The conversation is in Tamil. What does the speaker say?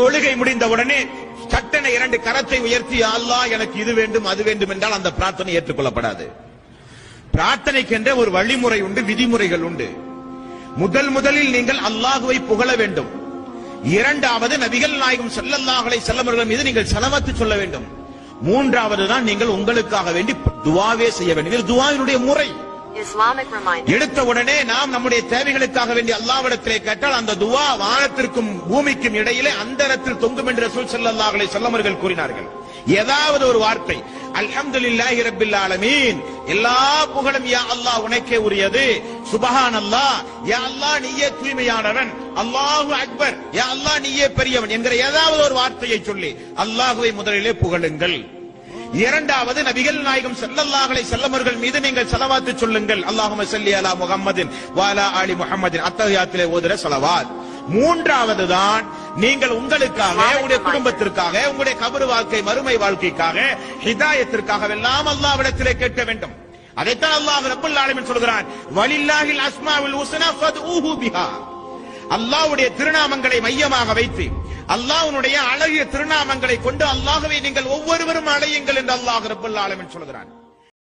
தொழுகை முடிந்த உடனே சட்டென இரண்டு கரத்தை உயர்த்தி அல்லாஹ் எனக்கு இது வேண்டும் அது வேண்டும் என்றால் அந்த பிரார்த்தனை ஏற்றுக்கொள்ளப்படாது. பிரார்த்தனைக்கென்ற ஒரு வழிமுறை உண்டு விதிமுறைகள் உண்டு. முதல் முதலில் நீங்கள் அல்லாஹுவை புகழ வேண்டும். இரண்டாவது நபிகள் நாயகம் செல்லல்லாஹலை அலைஹி மீது நீங்கள் செலவத்து சொல்ல வேண்டும். மூன்றாவது தான் நீங்கள் உங்களுக்காக வேண்டி துவாவே செய்ய வேண்டும். இது துவாவினுடைய முறை. எடுத்த உடனே நாம் நம்முடைய தேவைகளுக்காக வேண்டிய அல்லாவிடத்திலே கேட்டால் அந்த துவா வானத்திற்கும் பூமிக்கும் இடையிலே அந்த இடத்தில் தொங்கும் என்று ரசூல் ஸல்லல்லாஹு அலைஹி கூறினார்கள். ஏதாவது ஒரு வார்த்தை அல்ஹம்துலில்லாஹி ரப்பில் ஆலமீன் எல்லா புகழும் யா அல்லாஹ் உனக்கே உரியது சுபஹான் அல்லாஹ் யா அல்லாஹ் நீயே தூய்மையானவன் அல்லாஹு அக்பர் யா அல்லாஹ் நீயே பெரியவன் என்கிற ஏதாவது ஒரு வார்த்தையை சொல்லி அல்லாஹுவை முதலிலே புகழுங்கள். இரண்டாவது நபிகள் நாயகம் வஸல்லம் அவர்கள் மீது நீங்கள் ஸலவாத்து சொல்லுங்கள். அல்லாஹும்ம ஸல்லி அலா முஹம்மதின் வ அலா ஆலி முஹம்மதின். அத்தஹியாத்திலே ஓதுற ஸலவாத் மூன்றாவது தான் நீங்கள் உங்களுக்காக உங்களுடைய குடும்பத்திற்காக உங்களுடைய கபரு வாழ்க்கை மறுமை வாழ்க்கைக்காக ஹிதாயத்திற்காக எல்லாம் அல்லாஹ்விடத்திலே கேட்க வேண்டும். அதைத்தான் அல்லாஹ் ரப்பல் ஆலமீன் சொல்கிறான். வலில்லாஹில் அஸ்மாவுல் ஹுஸ்னா ஃபத்ஊஹு பிஹா. அல்லாவுடைய திருநாமங்களை மையமாக வைத்து அல்லாவுடைய அழகிய திருநாமங்களை கொண்டு அல்லாகவே நீங்கள் ஒவ்வொருவரும் அழையுங்கள் என்று அல்லாஹ் ரபுல்லாலும் சொல்கிறான்.